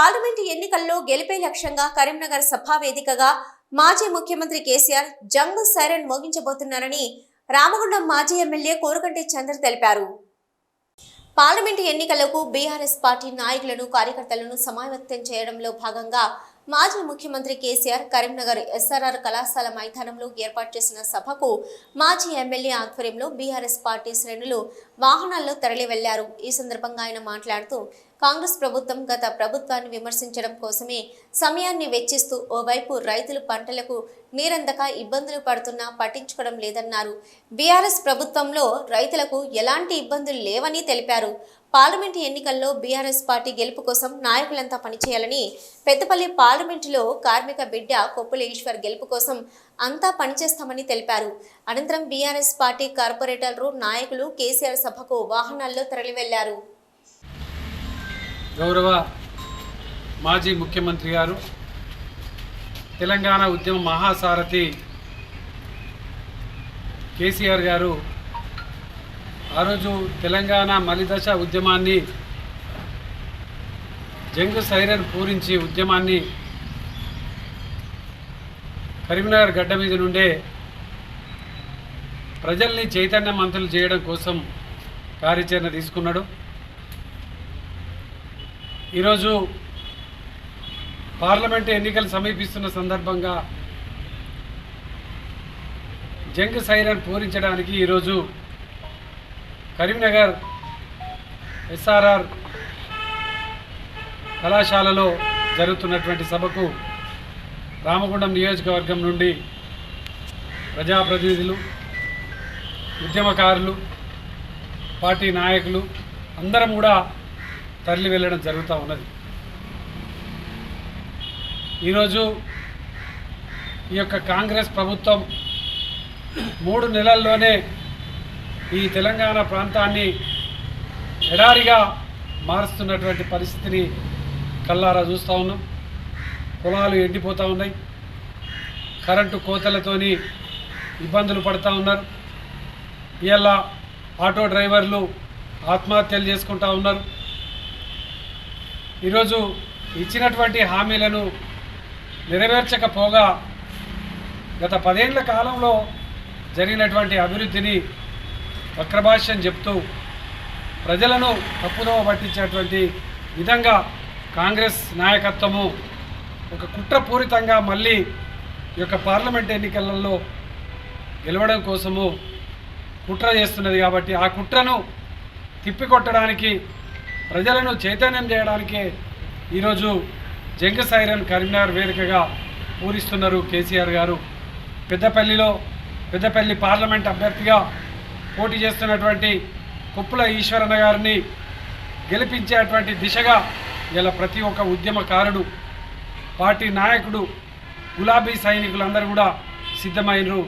Parliament ఎన్నికల్లో గెలిపే లక్ష్యంగా కరీంనగర్ సభా వేదికగా మాజీ ముఖ్యమంత్రి కేసీఆర్ జంగు సైరన్ మోగించబోతున్నారని రామగుండం మాజీ ఎమ్మెల్యే కోరుకంటి చంద్ర తెలిపారు. పార్లమెంటు ఎన్నికలకు బీఆర్ఎస్ పార్టీ నాయకులను కార్యకర్తలను సమాయత్తం చేయడంలో భాగంగా మాజీ ముఖ్యమంత్రి కేసీఆర్ కరీంనగర్ ఎస్ఆర్ఆర్ కళాశాల మైదానంలో ఏర్పాటు చేసిన సభకు మాజీ ఎమ్మెల్యే ఆధ్వర్యంలో బీఆర్ఎస్ పార్టీ శ్రేణులు వాహనాల్లో తరలి వెళ్ళారు ఈ సందర్భంగా ఆయన మాట్లాడుతూ కాంగ్రెస్ ప్రభుత్వం గత ప్రభుత్వాన్ని విమర్శించడం కోసమే సమయాన్ని వెచ్చిస్తూ ఓవైపు రైతులు పంటలకు నీరందక ఇబ్బందులు పడుతున్నా పట్టించుకోవడం లేదన్నారు. బీఆర్ఎస్ ప్రభుత్వంలో రైతులకు ఎలాంటి ఇబ్బందులు లేవని తెలిపారు. పార్లమెంటు ఎన్నికల్లో బీఆర్ఎస్ పార్టీ గెలుపు కోసం నాయకులంతా పనిచేయాలని పెద్దపల్లి పార్లమెంటులో కార్మిక బిడ్డ కొప్పుల ఈశ్వర్ గెలుపు కోసం అంతా పనిచేస్తామని తెలిపారు. అనంతరం బీఆర్ఎస్ పార్టీ కార్పొరేటర్లు నాయకులు కేసీఆర్ సభకు వాహనాల్లో తరలి వెళ్ళారు గౌరవ మాజీ ముఖ్యమంత్రి గారు తెలంగాణ ఉద్యమ మహాసారథి కేసీఆర్ గారు ఆ రోజు తెలంగాణ మలిదశ ఉద్యమాన్ని జంగ్ సైరన్ పూరించి ఉద్యమాన్ని కరీంనగర్ గడ్డ మీద నుండే ప్రజల్ని చైతన్యవంతులు చేయడం కోసం కార్యాచరణ తీసుకున్నాడు. ఈరోజు పార్లమెంటు ఎన్నికలు సమీపిస్తున్న సందర్భంగా జంగ్ సైరన్ పూరించడానికి ఈరోజు కరీంనగర్ ఎస్ఆర్ఆర్ కళాశాలలో జరుగుతున్నటువంటి సభకు రామగుండం నియోజకవర్గం నుండి ప్రజాప్రతినిధులు ఉద్యమకారులు పార్టీ నాయకులు అందరం కూడా తరలి వెళ్ళడం జరుగుతూ ఉన్నది. ఈరోజు ఈ యొక్క కాంగ్రెస్ ప్రభుత్వం మూడు నెలల్లోనే ఈ తెలంగాణ ప్రాంతాన్ని ఎడారిగా మారుస్తున్నటువంటి పరిస్థితిని కల్లారా చూస్తూ ఉన్నాం. పొలాలు ఎండిపోతూ ఉన్నాయి. కరెంటు కోతలతోని ఇబ్బందులు పడుతూ ఉన్నారు. ఇలా ఆటో డ్రైవర్లు ఆత్మహత్యలు చేసుకుంటా ఉన్నారు. ఈరోజు ఇచ్చినటువంటి హామీలను నెరవేర్చకపోగా గత పదేళ్ళ కాలంలో జరిగినటువంటి అభివృద్ధిని వక్రభాష్యం చెప్తూ ప్రజలను తప్పుదోవ పట్టించేటువంటి విధంగా కాంగ్రెస్ నాయకత్వము ఒక కుట్రపూరితంగా మళ్ళీ ఈ యొక్క పార్లమెంట్ ఎన్నికలలో గెలవడం కోసము కుట్ర చేస్తున్నది కాబట్టి ఆ కుట్రను తిప్పికొట్టడానికి ప్రజలను చైతన్యం చేయడానికే ఈరోజు జంగ సైరన్ కరీంనగర్ వేదికగా పూరిస్తున్నారు కేసీఆర్ గారు. పెద్దపల్లిలో పెద్దపల్లి పార్లమెంట్ అభ్యర్థిగా పోటీ చేస్తున్నటువంటి కుప్పుల ఈశ్వరన్న గారిని గెలిపించేటువంటి దిశగా ఇలా ప్రతి ఒక్క ఉద్యమకారుడు పార్టీ నాయకుడు గులాబీ సైనికులందరూ కూడా సిద్ధమైనరు.